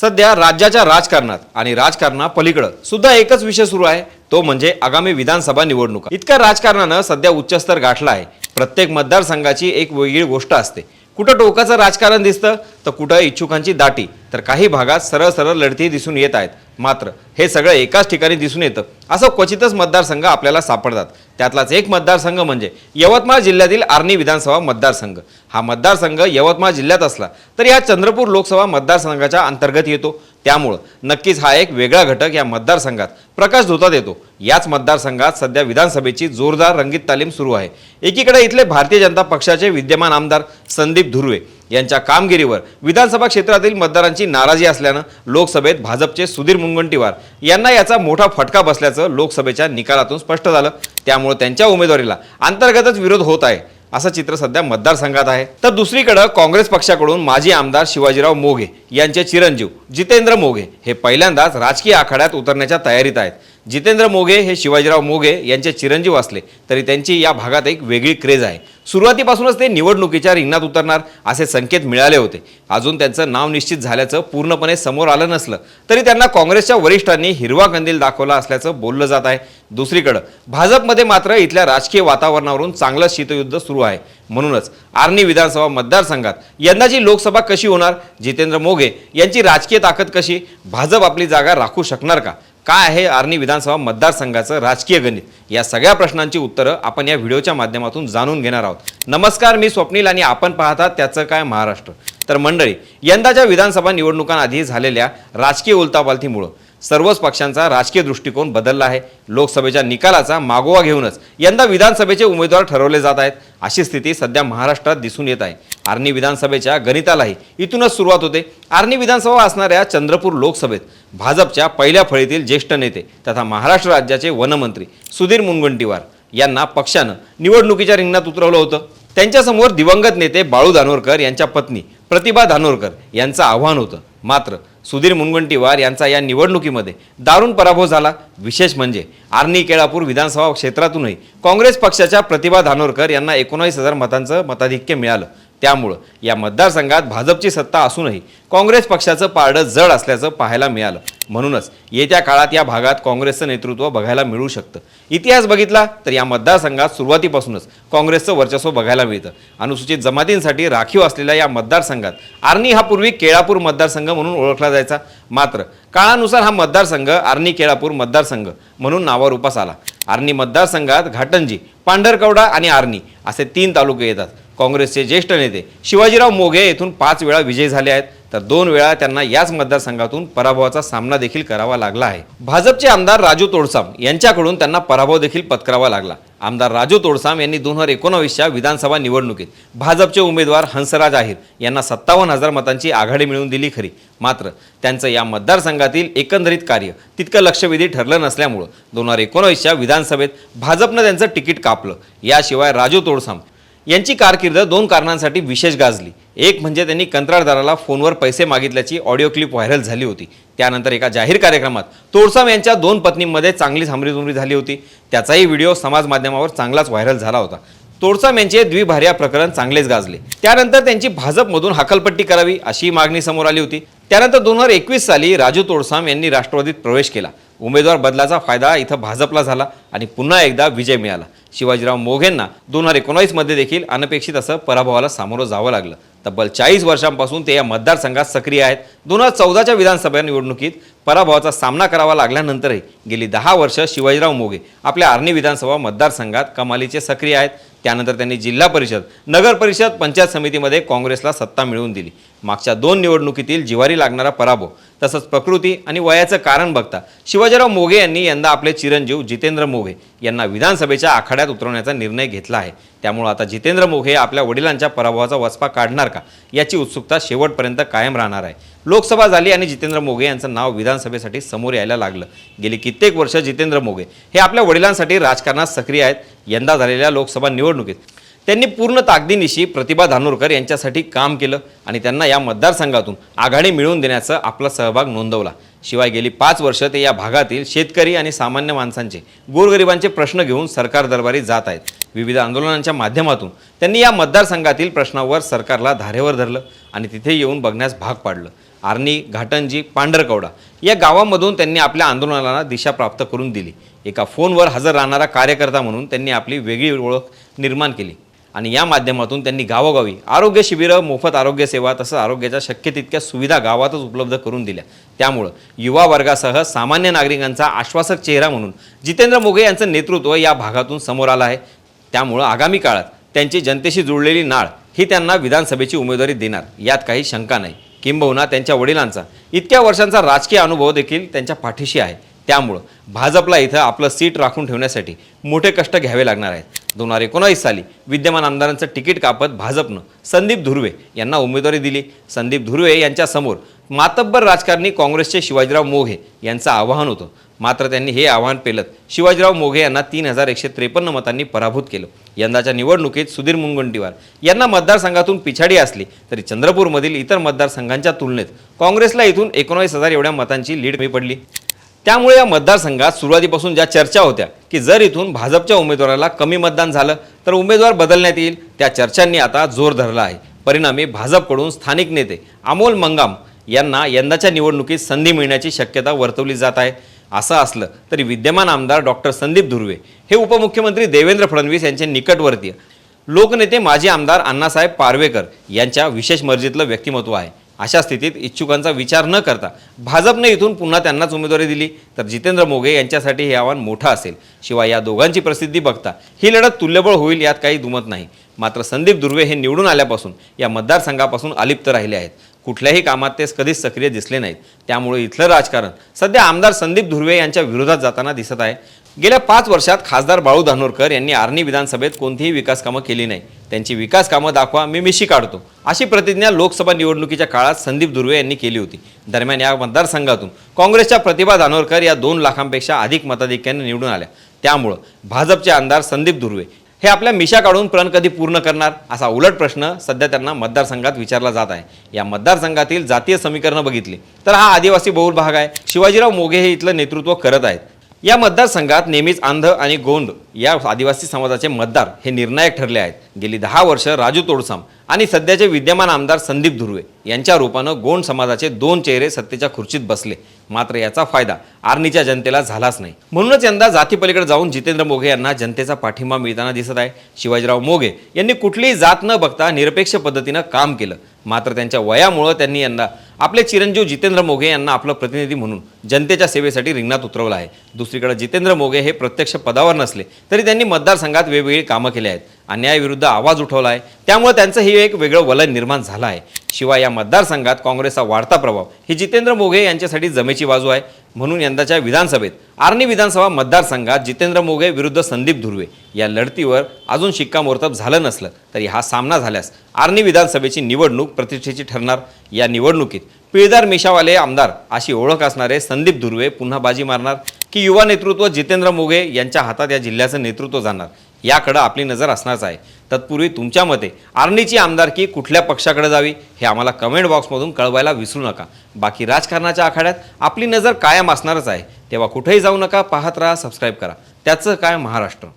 सध्या राज्याच्या राजकारणात आणि राजकारणा पलीकडं सुद्धा एकच विषय सुरू आहे तो म्हणजे आगामी विधानसभा निवडणुका. इतक्या राजकारणानं सध्या उच्चस्तर गाठला आहे. प्रत्येक मतदारसंघाची एक वेगळी गोष्ट असते. कुठं टोकाचं राजकारण दिसतं तर कुठं इच्छुकांची दाटी. तर काही भागात सरळ सरळ लढती दिसून येत आहेत. मात्र हे सगळं एकाच ठिकाणी दिसून येतं. असं क्वचितच मतदारसंघ आपल्याला सापडतात. त्यातलाच एक मतदारसंघ म्हणजे यवतमाळ जिल्ह्यातील आर्णी विधानसभा मतदारसंघ. हा मतदारसंघ यवतमाळ जिल्ह्यात असला तर या चंद्रपूर लोकसभा मतदारसंघाच्या अंतर्गत येतो. त्यामुळं नक्कीच हा एक वेगळा घटक या मतदारसंघात प्रकाश धोतात येतो. याच मतदारसंघात सध्या विधानसभेची जोरदार रंगीत तालीम सुरू आहे. एकीकडे इथले भारतीय जनता पक्षाचे विद्यमान आमदार संदीप धुर्वे यांच्या कामगिरीवर विधानसभा क्षेत्रातील मतदारांची नाराजी असल्यानं लोकसभेत भाजपचे सुधीर मुनगंटीवार यांना याचा मोठा फटका बसल्याचं लोकसभेच्या निकालातून स्पष्ट झालं. त्यामुळे त्यांच्या उमेदवारीला अंतर्गतच विरोध होत आहे. असं चित्र सध्या मतदारसंघात आहे. तर दुसरीकडे काँग्रेस पक्षाकडून माजी आमदार शिवाजीराव मोघे यांचे चिरंजीव जितेंद्र मोघे हे पहिल्यांदाच राजकीय आखाड्यात उतरण्याच्या तयारीत आहेत. जितेंद्र मोघे हे शिवाजीराव मोघे यांचे चिरंजीव असले तरी त्यांची या भागात एक वेगळी क्रेज आहे. सुरुवातीपासूनच ते निवडणुकीच्या रिंगणात उतरणार असे संकेत मिळाले होते. अजून त्यांचं नाव निश्चित झाल्याचं पूर्णपणे समोर आलं नसलं तरी त्यांना काँग्रेसच्या वरिष्ठांनी हिरवा कंदील दाखवला असल्याचं बोललं जात आहे. दुसरीकडं भाजपमध्ये मात्र इथल्या राजकीय वातावरणावरून चांगलं शीतयुद्ध सुरू आहे. म्हणूनच आर्णी विधानसभा मतदारसंघात यंदाची लोकसभा कशी होणार? जितेंद्र मोघे यांची राजकीय ताकद कशी? भाजप आपली जागा राखू शकणार का? काय आहे आर्णी विधानसभा मतदारसंघाचं राजकीय गणित? या सगळ्या प्रश्नांची उत्तरं आपण या व्हिडिओच्या माध्यमातून जाणून घेणार आहोत. नमस्कार मी स्वप्नील आणि आपण पाहतात त्याचं काय महाराष्ट्र. तर मंडळी यंदाच्या विधानसभा निवडणुकांआधी झालेल्या राजकीय उलतापालथीमुळं सर्वच पक्षांचा राजकीय दृष्टिकोन बदलला आहे. लोकसभेच्या निकालाचा मागोवा घेऊनच यंदा विधानसभेचे उमेदवार ठरवले जात आहेत अशी स्थिती सध्या महाराष्ट्रात दिसून येत आहे. आर्णी विधानसभेच्या गणितालाही इथूनच सुरुवात होते. आर्णी विधानसभा असणाऱ्या चंद्रपूर लोकसभेत भाजपच्या पहिल्या फळीतील ज्येष्ठ नेते तथा महाराष्ट्र राज्याचे वनमंत्री सुधीर मुनगंटीवार यांना पक्षानं निवडणुकीच्या रिंगणात उतरवलं होतं. त्यांच्यासमोर दिवंगत नेते बाळू धानोरकर यांच्या पत्नी प्रतिभा धानोरकर यांचं आव्हान होतं. मात्र सुधीर मुनगंटीवार यांचा या निवडणुकीमध्ये दारुण पराभव झाला. विशेष म्हणजे आर्णी केळापूर विधानसभा क्षेत्रातूनही काँग्रेस पक्षाच्या प्रतिभा धानोरकर यांना एकोणावीस हजार मतांचं मताधिक्य मिळालं. त्यामुळं या मतदारसंघात भाजपची सत्ता असूनही काँग्रेस पक्षाचं पारडं जड असल्याचं पाहायला मिळालं. म्हणूनच येत्या काळात या भागात काँग्रेसचं नेतृत्व बघायला मिळू शकतं. इतिहास बघितला तर या मतदारसंघात सुरुवातीपासूनच काँग्रेसचं वर्चस्व बघायला मिळतं. अनुसूचित जमातींसाठी राखीव असलेल्या या मतदारसंघात आर्नी हा पूर्वी केळापूर मतदारसंघ म्हणून ओळखला जायचा. मात्र काळानुसार हा मतदारसंघ आर्नी केळापूर मतदारसंघ म्हणून नावारूपास आला. आर्णी मतदारसंघात घाटंजी पांढरकवडा आणि आर्नी असे तीन तालुके येतात. काँग्रेसचे ज्येष्ठ नेते शिवाजीराव मोघे येथून पाच वेळा विजयी झाले आहेत. तर दोन वेळा त्यांना याच मतदारसंघातून पराभवाचा सामना देखील करावा लागला आहे. भाजपचे आमदार राजू तोडसाम यांच्याकडून त्यांना पराभव देखील पत्करावा लागला. आमदार राजू तोडसाम यांनी दोन हजार एकोणावीसच्या विधानसभा निवडणुकीत भाजपचे उमेदवार हंसराज आहिर यांना सत्तावन्न हजार मतांची आघाडी मिळवून दिली खरी. मात्र त्यांचं या मतदारसंघातील एकंदरीत कार्य तितकं लक्षवेधी ठरलं नसल्यामुळं दोन हजार एकोणावीसच्या विधानसभेत भाजपनं त्यांचं तिकीट कापलं. याशिवाय राजू तोडसाम यांची कारकीर्द दोन कारणांसाठी विशेष गाजली. एक म्हणजे त्यांनी कंत्राटदाराला फोनवर पैसे मागितल्याची ऑडिओ क्लिप व्हायरल झाली होती. त्यानंतर एका जाहीर कार्यक्रमात तोडसाम यांच्या दोन पत्नींमध्ये चांगलीच हमरीजुमरी झाली होती. त्याचाही व्हिडिओ समाज माध्यमावर चांगलाच व्हायरल झाला होता. तोडसाम यांचे द्विभार्या प्रकरण चांगलेच गाजले. त्यानंतर त्यांची भाजपमधून हकलपट्टी करावी अशी मागणी समोर आली होती. त्यानंतर दोन हजार एकवीस साली राजू तोडसाम यांनी राष्ट्रवादीत प्रवेश केला. उमेदवार बदलाचा फायदा इथं भाजपला झाला आणि पुन्हा एकदा विजय मिळाला. शिवाजीराव मोघेंना दोन हजार एकोणावीसमध्ये देखील अनपेक्षित असं पराभवाला सामोरं जावं लागलं. तब्बल चाळीस वर्षांपासून ते या मतदारसंघात सक्रिय आहेत. दोन हजार चौदाच्या विधानसभा निवडणुकीत पराभवाचा सामना करावा लागल्यानंतरही गेली दहा वर्ष शिवाजीराव मोघे आपल्या आर्णी विधानसभा मतदारसंघात कमालीचे सक्रिय आहेत. त्यानंतर त्यांनी जिल्हा परिषद नगर परिषद पंचायत समितीमध्ये काँग्रेसला सत्ता मिळवून दिली. मागच्या दोन निवडणुकीतील जिवारी लागणारा पराभव तसंच प्रकृती आणि वयाचं कारण बघता शिवाजीराव मोघे यांनी यंदा आपले चिरंजीव जितेंद्र मोघे यांना विधानसभेच्या आखाड्यात उतरवण्याचा निर्णय घेतला आहे. त्यामुळे आता जितेंद्र मोघे आपल्या वडिलांच्या पराभवाचा वचपा काढणार का याची उत्सुकता शेवटपर्यंत कायम राहणार आहे. लोकसभा झाली आणि जितेंद्र मोघे यांचं नाव विधानसभेसाठी समोर यायला लागलं. गेली कित्येक वर्ष जितेंद्र मोघे हे आपल्या वडिलांसाठी राजकारणात सक्रिय आहेत. यंदा झालेल्या लोकसभा निवडणुकीत त्यांनी पूर्ण ताकदीनिशी प्रतिभा धानोरकर यांच्यासाठी काम केलं आणि त्यांना या मतदारसंघातून आघाडी मिळवून देण्याचा आपला सहभाग नोंदवला. शिवाय गेली पाच वर्ष ते या भागातील शेतकरी आणि सामान्य माणसांचे गोरगरिबांचे प्रश्न घेऊन सरकार दरबारी जात आहेत. विविध आंदोलनांच्या माध्यमातून त्यांनी या मतदारसंघातील प्रश्नावर सरकारला धारेवर धरलं आणि तिथे येऊन बघण्यास भाग पाडलं. आर्नी घाटंजी पांढरकवडा या गावामधून त्यांनी आपल्या आंदोलनाला दिशा प्राप्त करून दिली. एका फोनवर हजर राहणारा कार्यकर्ता म्हणून त्यांनी आपली वेगळी ओळख निर्माण केली. आणि या माध्यमातून त्यांनी गावोगावी आरोग्य शिबिरं मोफत आरोग्य सेवा तसंच आरोग्याच्या शक्य तितक्या सुविधा गावातच उपलब्ध करून दिल्या. त्यामुळं युवा वर्गासह सामान्य नागरिकांचा आश्वासक चेहरा म्हणून जितेंद्र मोघे यांचं नेतृत्व या भागातून समोर आलं आहे. त्यामुळं आगामी काळात त्यांची जनतेशी जुळलेली नाळ ही त्यांना विधानसभेची उमेदवारी देणार यात काही शंका नाही. किंबहुना त्यांच्या वडिलांचा इतक्या वर्षांचा राजकीय अनुभव देखील त्यांच्या पाठीशी आहे. त्यामुळं भाजपला इथं आपलं सीट राखून ठेवण्यासाठी मोठे कष्ट घ्यावे लागणार आहेत. दोन हजार एकोणावीस साली विद्यमान आमदारांचं तिकीट कापत भाजपनं संदीप धुर्वे यांना उमेदवारी दिली. संदीप धुर्वे यांच्यासमोर मातब्बर राजकारणी काँग्रेसचे शिवाजीराव मोघे यांचं आव्हान होतं. मात्र त्यांनी हे आव्हान पेलत शिवाजीराव मोघे यांना तीन हजार एकशे त्रेपन्न मतांनी पराभूत केलं. यंदाच्या निवडणुकीत सुधीर मुनगंटीवार यांना मतदारसंघातून पिछाडी असली तरी चंद्रपूरमधील इतर मतदारसंघांच्या तुलनेत काँग्रेसला इथून एकोणावीस हजार एवढ्या मतांची लीड कमी पडली. त्यामुळे या मतदारसंघात सुरुवातीपासून ज्या चर्चा होत्या की जर इथून भाजपच्या उमेदवाराला कमी मतदान झालं तर उमेदवार बदलण्यात येईल त्या चर्चांनी आता जोर धरला आहे. परिणामी भाजपकडून स्थानिक नेते अमोल मंगाम यांना यंदाच्या निवडणुकीत संधी मिळण्याची शक्यता वर्तवली जात आहे. असं असलं तरी विद्यमान आमदार डॉक्टर संदीप धुर्वे हे उपमुख्यमंत्री देवेंद्र फडणवीस यांचे निकटवर्तीय लोकनेते माजी आमदार अण्णासाहेब पारवेकर यांच्या विशेष मर्जीतलं व्यक्तिमत्व आहे. अशा स्थितीत इच्छुकांचा विचार न करता भाजपने इथून पुन्हा त्यांनाच उमेदवारी दिली. तर जितेंद्र मोघे यांच्यासाठी हे आव्हान मोठं असेल. शिवाय या दोघांची प्रसिद्धी बघता ही लढत तुल्यबळ होईल यात काही दुमत नाही. मात्र संदीप दुर्वे हे निवडून आल्यापासून या मतदारसंघापासून अलिप्त राहिले आहेत. कुठल्याही कामात तेच कधीच सक्रिय दिसले नाहीत. त्यामुळे इथलं राजकारण सध्या आमदार संदीप धुर्वे यांच्या विरोधात जाताना दिसत आहे. गेल्या पाच वर्षात खासदार बाळू धानोरकर यांनी आर्णी विधानसभेत कोणतीही विकास कामं केली नाही. त्यांची विकास कामं दाखवा मी मिशी काढतो. अशी प्रतिज्ञा लोकसभा निवडणुकीच्या काळात संदीप धुर्वे यांनी केली होती. दरम्यान या मतदारसंघातून काँग्रेसच्या प्रतिभा धानोरकर या दोन लाखांपेक्षा अधिक मताधिक्याने निवडून आल्या. त्यामुळं भाजपचे आमदार संदीप धुर्वे हे आपल्या मिशा काढून प्रण कधी पूर्ण करणार? असा उलट प्रश्न सध्या त्यांना मतदारसंघात विचारला जात आहे. या मतदारसंघातील जातीय समीकरणं बघितली तर हा आदिवासी बहुल भाग आहे. शिवाजीराव मोघे हे इथलं नेतृत्व करत आहेत. या मतदारसंघात नेहमीच आंध आणि गोंड या आदिवासी समाजाचे मतदार हे निर्णायक ठरले आहेत. गेली दहा वर्ष राजू तोडसाम आणि सध्याचे विद्यमान आमदार संदीप धुर्वे यांच्या रूपानं गोंड समाजाचे दोन चेहरे सत्तेच्या खुर्चीत बसले. मात्र याचा फायदा आर्नीच्या जनतेला झालाच नाही. म्हणूनच यंदा जातीपलीकडे जाऊन जितेंद्र मोघे यांना जनतेचा पाठिंबा मिळताना दिसत आहे. शिवाजीराव मोघे यांनी कुठलीही जात न बघता निरपेक्ष पद्धतीनं काम केलं. मात्र त्यांच्या वयामुळं त्यांनी यंदा आपले चिरंजीव जितेंद्र मोघे यांना आपलं प्रतिनिधी म्हणून जनतेच्या सेवेसाठी रिंगणात उतरवलं आहे. दुसरीकडे जितेंद्र मोघे हे प्रत्यक्ष पदावर नसले तरी त्यांनी मतदारसंघात वेगवेगळी कामं केली आहेत. अन्यायाविरुद्ध आवाज उठवला आहे. त्यामुळे त्यांचं हे एक वेगळं वलय निर्माण झालं आहे. शिवाय या मतदारसंघात काँग्रेसचा वाढता प्रभाव. ही जितेंद्र मोघे यांच्यासाठी जमेची बाजू आहे. म्हणून यंदाच्या विधानसभेत आर्णी विधानसभा मतदारसंघात जितेंद्र मोघे विरुद्ध संदीप धुर्वे या लढतीवर अजून शिक्कामोर्तब झालं नसलं तरी हा सामना झाल्यास आर्णी विधानसभेची निवडणूक प्रतिष्ठेची ठरणार या निवडणुकीत. पिळदार मिशावाले आमदार अशी ओळख असणारे संदीप धुर्वे पुन्हा बाजी मारणार की युवा नेतृत्व जितेंद्र मोघे यांच्या हातात या जिल्ह्याचं नेतृत्व जाणार. याकडं आपली नजर असणारच आहे. तत्पूर्वी तुमच्या मते आर्णीची आमदारकी कुठल्या पक्षाकडे जावी हे आम्हाला कमेंट बॉक्समधून कळवायला विसरू नका. बाकी राजकारणाच्या आखाड्यात आपली नजर कायम असणारच आहे. तेव्हा कुठेही जाऊ नका पाहत राहा सबस्क्राईब करा. त्याचं काय महाराष्ट्र?